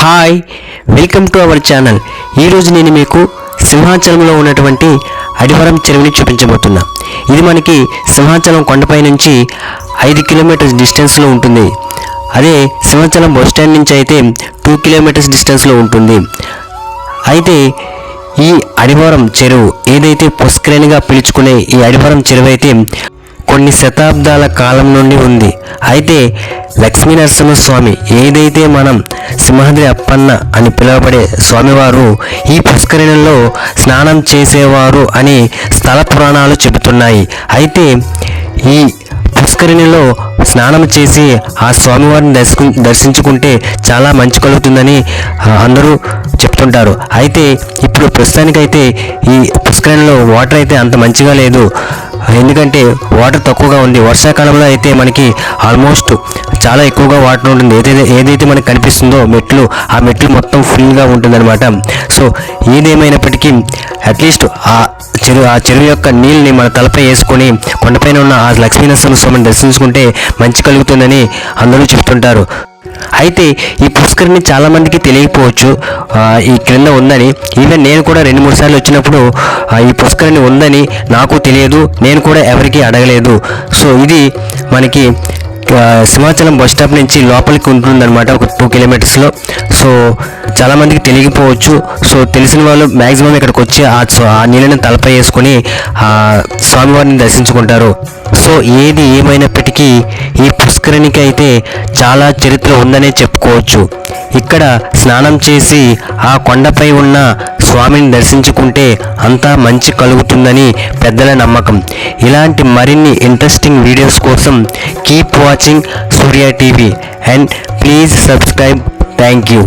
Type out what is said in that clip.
Hi welcome to our channel. ఈరోజు నేను మీకు సింహాచలంలో ఉన్నటువంటి అడివరం చెరువుని చూపించబోతున్నా. ఇది మనకి సింహాచలం కొండపై నుంచి ఐదు కిలోమీటర్స్ డిస్టెన్స్లో ఉంటుంది. అదే సింహాచలం బస్ స్టాండ్ నుంచి అయితే టూ కిలోమీటర్స్ డిస్టెన్స్లో ఉంటుంది. అయితే ఈ అడివరం చెరువు ఏదైతే పుష్కరేణిగా పిలుచుకునే ఈ అడివరం చెరువు అయితే కొన్ని శతాబ్దాల కాలం నుండి ఉంది. అయితే లక్ష్మీ నరసింహస్వామి ఏదైతే మనం సింహాద్రి అప్పన్న అని పిలువబడే స్వామివారు ఈ పుష్కరిణిలో స్నానం చేసేవారు అని స్థల పురాణాలు చెబుతున్నాయి. అయితే ఈ పుష్కరిణిలో స్నానం చేసి ఆ స్వామివారిని దర్శకు దర్శించుకుంటే చాలా మంచి కలుగుతుందని అందరూ చెప్తుంటారు. అయితే ఇప్పుడు ప్రస్తుతానికైతే ఈ పుష్కరిణిలో వాటర్ అయితే అంత మంచిగా లేదు. ఎందుకంటే వాటర్ తక్కువగా ఉంది. వర్షాకాలంలో అయితే మనకి ఆల్మోస్ట్ చాలా ఎక్కువగా వాటర్ ఉంటుంది. ఏదైతే ఏదైతే మనకి కనిపిస్తుందో మెట్లు ఆ మెట్లు మొత్తం ఫుల్గా ఉంటుందన్నమాట. సో ఏదేమైనప్పటికీ అట్లీస్ట్ ఆ చెరువు ఆ చెరువు యొక్క నీళ్ళని మన తలపై వేసుకొని కొండపైన ఉన్న ఆ లక్ష్మీనరసింహ స్వామిని దర్శించుకుంటే మంచి కలుగుతుందని అందరూ చెప్తుంటారు. అయితే ఈ పుష్కరిణి చాలామందికి తెలియకపోవచ్చు ఈ క్రింద ఉందని. ఈవెన్ నేను కూడా రెండు మూడు సార్లు వచ్చినప్పుడు ఈ పుష్కరిణి ఉందని నాకు తెలియదు నేను కూడా ఎవరికీ అడగలేదు. సో ఇది మనకి సింహాచలం బస్ స్టాప్ నుంచి లోపలికి ఉంటుందన్నమాట ఒక టూ కిలోమీటర్స్లో సో చాలామందికి తెలియకపోవచ్చు. సో తెలిసిన వాళ్ళు మ్యాక్సిమం ఇక్కడికి వచ్చి ఆ ఆ నీళ్ళని తలపై వేసుకొని ఆ స్వామివారిని దర్శించుకుంటారు. సో ఏది ఏమైనప్పటికీ ఈ పుష్కరిణికి అయితే చాలా చరిత్ర ఉందనే చెప్పుకోవచ్చు. ఇక్కడ స్నానం చేసి ఆ కొండపై ఉన్న స్వామిని దర్శించుకుంటే అంతా మంచి కలుగుతుందని పెద్దల నమ్మకం. ఇలాంటి మరిన్ని ఇంట్రెస్టింగ్ వీడియోస్ కోసం keep watching Surya TV and please subscribe thank you